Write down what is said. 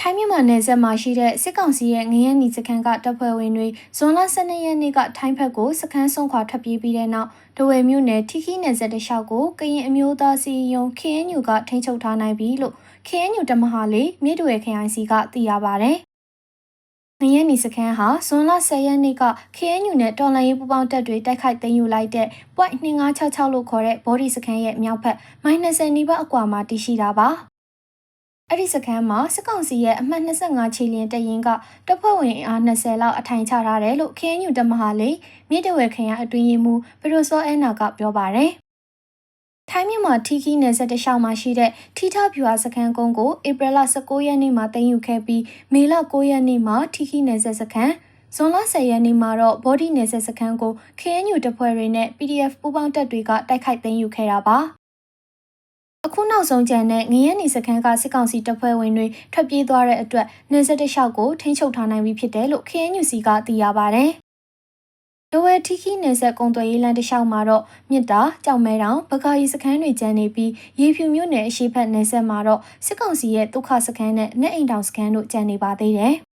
ထိုင်းမြန်မာနယ်စပ်မှာရှိတဲ့စစ်ကောင်စီရဲ့ငရဲနီစခန်းကတပ်ဖွဲ့ဝင်တွေဇွန်လ12ရက်နေ့ကထိုင်းဘက်ကိုစခန်းဆုံးခွာထွက်ပြေးပြီးတဲ့နောက်ဒဝယ်မြို့နယ်ထီခီနယ်စပ်တလျှောက်ကိုကရင်အမျိုးသားစီယုံ KNU ကထိန်းချုပ်ထားနိုင်ပြီလို့ KNU တမဟာလေးမြေတူရခရိုင်စီကသိရပါဗျ။ငရဲနီစခန်းဟာဇွန်လ10ရက်နေ့က KNU နဲ့တော်လှန်ရေးပူးပေါင်းတပ်တွေတိုက်ခိုက်သိမ်းယူလိုက်တဲ့ point 2566လို့ခေါ်တဲ့ဘော်ဒီစခန်းရဲ့မြောက်ဘက် -20 နီးပါးအကွာမှာတည်ရှိတာပါ။ အဲ့ဒီစခန်းမှာစစ်ကောင်စီရဲ့အမှတ်25ခြေလျင်တရင်ကတပ်ဖွဲ့ဝင်အား20လောက်အထိုင်ချထားတယ်လို့ KNU တမဟာလေးမြေတဝဲခရိုင်အတွင်းရေးမှူးပရိုစောအဲနာကပြောပါတယ်။ထိုင်းမြန်မာထီခီနယ်စပ်တလျှောက်မှာရှိတဲ့ထီထဖြူဟာစခန်းကုန်းကိုဧပြီလ19ရက်နေ့မှာတင်ယူခဲ့ပြီးမေလ9ရက်နေ့မှာထီခီနယ်စပ်စခန်းဇွန်လ10ရက်နေ့မှာတော့ body နယ်စပ်စခန်းကို KNU တပ်ဖွဲ့တွေနဲ့ PDF ပူးပေါင်းတပ်တွေကတိုက်ခိုက်သိမ်းယူခဲ့တာပါ။ အခုနောက်ဆုံးကြံတဲ့ငရဲနေစခန်းကစစ်ကောင်စီတပ်ဖွဲ့ဝင်တွေထွက်ပြေးသွားတဲ့အတွက်နေဆက်တလျှောက်ကိုထိန်းချုပ်ထားနိုင်ပြီဖြစ်တယ်လို့ KNUC ကသိရပါဗျ။ဒဝဲထီခီနေဆက်ကုံသွယ်ရေးလမ်းတစ်လျှောက်မှာတော့မြစ်တာကြောက်မဲတောင်ပကာရီစခန်းတွေကျန်နေပြီးရေဖြူမြို့နယ်အရှိတ်ဖက်နေဆက်မှာတော့စစ်ကောင်စီရဲ့ဒုက္ခစခန်းနဲ့နေအိမ်တောင်စခန်းတို့ကျန်နေပါသေးတယ်။